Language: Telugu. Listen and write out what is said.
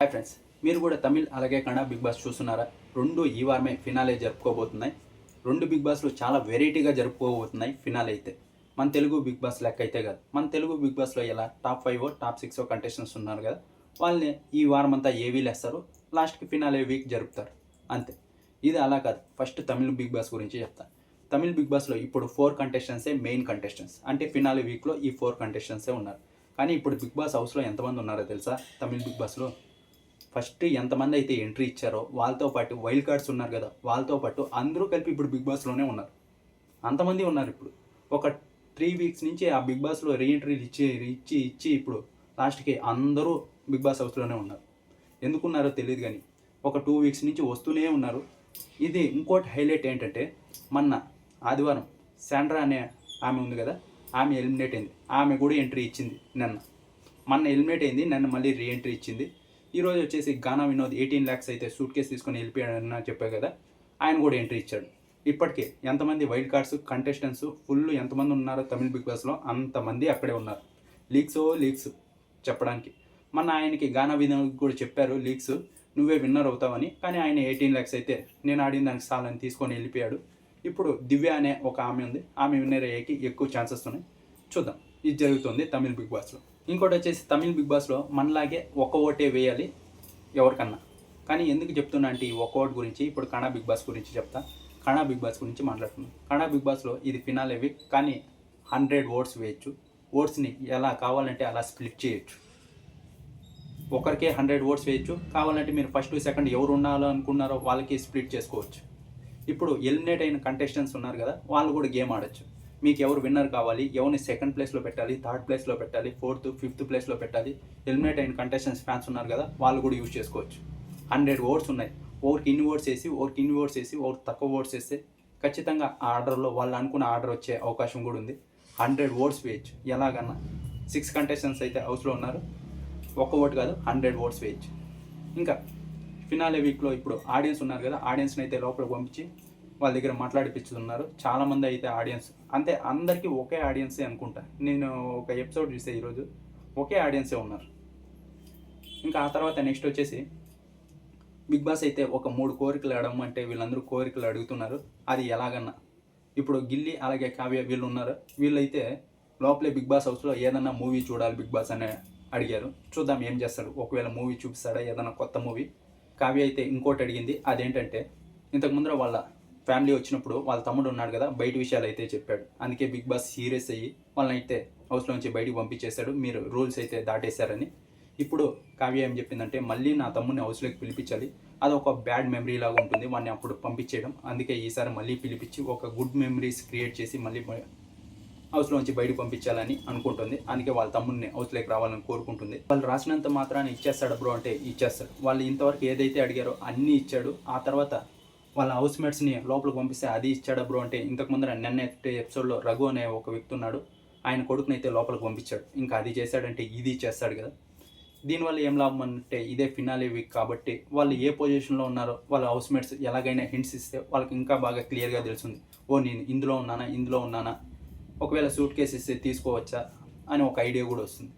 హాయ్ ఫ్రెండ్స్ మీరు కూడా తమిళ్ అలాగే కన్నడ బిగ్ బాస్ చూస్తున్నారా? రెండు ఈ వారమే ఫినాలే జరుపుకోబోతున్నాయి. రెండు బిగ్ బాస్లు చాలా వెరైటీగా జరుపుకోబోతున్నాయి ఫినాలే అయితే. మన తెలుగు బిగ్ బాస్ లెక్క అయితే కాదు. మన తెలుగు బిగ్ బాస్లో ఎలా top five top six contestants ఉన్నారు కదా వాళ్ళని ఈ వారం అంతా ఏవీలు వేస్తారు లాస్ట్కి ఫినాలే వీక్ జరుపుతారు. అంతే. ఇది అలా కాదు. ఫస్ట్ తమిళ్ బిగ్ బాస్ గురించి చెప్తాను తమిళ్ బిగ్ బాస్లో ఇప్పుడు ఫోర్ కంటెస్టెంట్సే మెయిన్ కంటెస్టెంట్స్ అంటే ఫినాలే వీక్లో ఈ ఫోర్ కంటెస్టెంట్సే ఉన్నారు. కానీ ఇప్పుడు బిగ్ బాస్ హౌస్లో ఎంతమంది ఉన్నారో తెలుసా? తమిళ్ బిగ్ బాస్లో ఫస్ట్ ఎంతమంది అయితే ఎంట్రీ ఇచ్చారో వాళ్ళతో పాటు వైల్డ్ కార్డ్స్ ఉన్నారు కదా వాళ్ళతో పాటు అందరూ కలిపి ఇప్పుడు బిగ్ బాస్లోనే ఉన్నారు. అంతమంది ఉన్నారు ఇప్పుడు. ఒక త్రీ వీక్స్ నుంచి ఆ బిగ్ బాస్లో రీఎంట్రీలు ఇచ్చి ఇచ్చి ఇచ్చి ఇప్పుడు లాస్ట్కి అందరూ బిగ్ బాస్ హౌస్లోనే ఉన్నారు. ఎందుకున్నారో తెలియదు కానీ ఒక టూ వీక్స్ నుంచి వస్తూనే ఉన్నారు. ఇది ఇంకోటి హైలైట్ ఏంటంటే మొన్న ఆదివారం శాండ్రా అనే ఆమె ఉంది కదా ఆమె ఎలిమినేట్ అయింది. ఆమె కూడా ఎంట్రీ ఇచ్చింది నిన్న. మొన్న ఎలిమినేట్ అయింది నన్ను మళ్ళీ రీఎంట్రీ ఇచ్చింది. ఈరోజు వచ్చేసి గానా వినోద్ ఎయిటీన్ ల్యాక్స్ అయితే సూట్ కేసు తీసుకొని వెళ్ళిపోయాడని చెప్పా కదా ఆయన కూడా ఎంట్రీ ఇచ్చాడు. ఇప్పటికే ఎంతమంది వైల్డ్ కార్డ్స్ కంటెస్టెంట్స్ ఫుల్ ఎంతమంది ఉన్నారో తమిళ బిగ్ బాస్లో అంతమంది అక్కడే ఉన్నారు. లీక్స్ లీక్స్ చెప్పడానికి. మన ఆయనకి గానా వినోద్ కూడా చెప్పారు లీక్స్ నువ్వే విన్నర్ అవుతావని. కానీ ఆయన ఎయిటీన్ ల్యాక్స్ అయితే నేను ఆడిన దానికి సాలని తీసుకొని వెళ్ళిపోయాడు ఇప్పుడు దివ్య అనే ఒక ఆమె ఉంది. ఆమె విన్నర్ అయ్యేకి ఎక్కువ ఛాన్సెస్ ఉన్నాయి. చూద్దాం. ఇది జరుగుతుంది తమిళ బిగ్ బాస్లో. ఇంకోటి వచ్చేసి తమిళ్ బిగ్ బాస్లో మనలాగే ఒక ఓటే వేయాలి ఎవరికన్నా. కానీ ఎందుకు చెప్తున్నా అంటే ఈ ఒక ఓట్ గురించి ఇప్పుడు కణా బిగ్ బాస్ గురించి చెప్తా. కణా బిగ్ బాస్ గురించి మాట్లాడుతున్నాం కణా బిగ్ బాస్లో ఇది ఫినాల్ వీక్ కానీ హండ్రెడ్ ఓట్స్ వేయచ్చు. ఓట్స్ని ఎలా కావాలంటే అలా స్ప్లిట్ చేయొచ్చు. ఒకరికే హండ్రెడ్ ఓట్స్ వేయచ్చు. కావాలంటే మీరు ఫస్ట్ సెకండ్ ఎవరు ఉండాలో అనుకున్నారో వాళ్ళకి స్ప్లిట్ చేసుకోవచ్చు. ఇప్పుడు ఎలిమినేట్ అయిన కంటెస్టెంట్స్ ఉన్నారు కదా వాళ్ళు కూడా గేమ్ ఆడొచ్చు. మీకు ఎవరు విన్నర్ కావాలి ఎవరిని సెకండ్ ప్లేస్లో పెట్టాలి థర్డ్ ప్లేస్లో పెట్టాలి ఫోర్త్ ఫిఫ్త్ ప్లేస్లో పెట్టాలి ఎలిమినేట్ అయిన కంటెస్టెంట్స్ ఫ్యాన్స్ ఉన్నారు కదా వాళ్ళు కూడా యూజ్ చేసుకోవచ్చు. హండ్రెడ్ ఓట్స్ ఉన్నాయి. ఓవర్కి ఇన్ని ఓట్స్ వేసి ఓవర్కి ఇన్ని ఓట్స్ వేసి ఓవర్ తక్కువ ఓట్స్ వేస్తే ఖచ్చితంగా ఆ ఆర్డర్లో వాళ్ళు అనుకున్న ఆర్డర్ వచ్చే అవకాశం కూడా ఉంది. హండ్రెడ్ ఓట్స్ వేయచ్చు. ఎలాగన్నా సిక్స్ కంటెస్టెంట్స్ అయితే హౌస్లో ఉన్నారు. ఒక్క ఓటు కాదు హండ్రెడ్ ఓట్స్ వేయచ్చు. ఇంకా ఫినాలే వీక్లో ఇప్పుడు ఆడియన్స్ ఉన్నారు కదా ఆడియన్స్ని అయితే లోపలికి పంపించి వాళ్ళ దగ్గర మాట్లాడిపిస్తున్నారు చాలామంది అయితే ఆడియన్స్ అంతే అందరికీ ఒకే ఆడియన్సే అనుకుంటా. నేను ఒక ఎపిసోడ్ చూస్తే ఈరోజు ఒకే ఆడియన్సే ఉన్నారు. ఇంకా ఆ తర్వాత నెక్స్ట్ వచ్చేసి బిగ్ బాస్ అయితే ఒక మూడు కోరికలు అడగమంటే వీళ్ళందరూ కోరికలు అడుగుతున్నారు. అది ఎలాగన్నా. ఇప్పుడు గిల్లి అలాగే కావ్య వీళ్ళు ఉన్నారు వీళ్ళైతే లోపలే బిగ్ బాస్ హౌస్లో ఏదన్నా మూవీ చూడాలి బిగ్ బాస్ అనే అడిగారు. చూద్దాం ఏం చేస్తాడు. ఒకవేళ మూవీ చూపిస్తాడా? ఏదైనా కొత్త మూవీ? కావ్య అయితే ఇంకోటి అడిగింది. అదేంటంటే ఇంతకు ముందర వాళ్ళ ఫ్యామిలీ వచ్చినప్పుడు వాళ్ళ తమ్ముడు ఉన్నాడు కదా బయట విషయాలు అయితే చెప్పాడు. అందుకే బిగ్ బాస్ సీరియస్ అయ్యి వాళ్ళని అయితే హౌస్లోంచి బయటికి పంపించేశాడు. మీరు రూల్స్ అయితే దాటేశారని. ఇప్పుడు కావ్య ఏం చెప్పిందంటే మళ్ళీ నా తమ్ముడిని హౌస్లోకి పిలిపించాలి. అది ఒక బ్యాడ్ మెమరీ లాగా ఉంటుంది. వాడిని అప్పుడు పంపించేయడం. అందుకే ఈసారి మళ్ళీ పిలిపించి ఒక గుడ్ మెమరీస్ క్రియేట్ చేసి మళ్ళీ హౌస్లో నుంచి బయటకు పంపించాలని అనుకుంటుంది. అందుకే వాళ్ళ తమ్ముడిని హౌస్లోకి రావాలని కోరుకుంటుంది. వాళ్ళు రాసినంత మాత్రాన్ని ఇచ్చేస్తాడు బ్రో? అంటే ఇచ్చేస్తాడు. వాళ్ళు ఇంతవరకు ఏదైతే అడిగారో అన్నీ ఇచ్చాడు. ఆ తర్వాత వాళ్ళ హౌస్ మేట్స్ని లోపలికి పంపిస్తే అది ఇచ్చాడు బ్రో అంటే ఇంతకు ముందర నిన్న ఎపిసోడ్లో రఘు అనే ఒక వ్యక్తి ఉన్నాడు. ఆయన కొడుకుని అయితే లోపలికి పంపించాడు. ఇంకా అది చేశాడంటే ఇది చేస్తాడు కదా. దీనివల్ల ఏం లాభం అంటే ఇదే ఫినాలే వీక్ కాబట్టి వాళ్ళు ఏ పొజిషన్లో ఉన్నారో వాళ్ళ హౌస్ మేట్స్ ఎలాగైనా హింట్స్ ఇస్తే వాళ్ళకి ఇంకా బాగా క్లియర్గా తెలుస్తుంది. ఓ నేను ఇందులో ఉన్నానా ఇందులో ఉన్నానా? ఒకవేళ సూట్ కేసు ఇస్తే తీసుకోవచ్చా? అని ఒక ఐడియా కూడా వస్తుంది.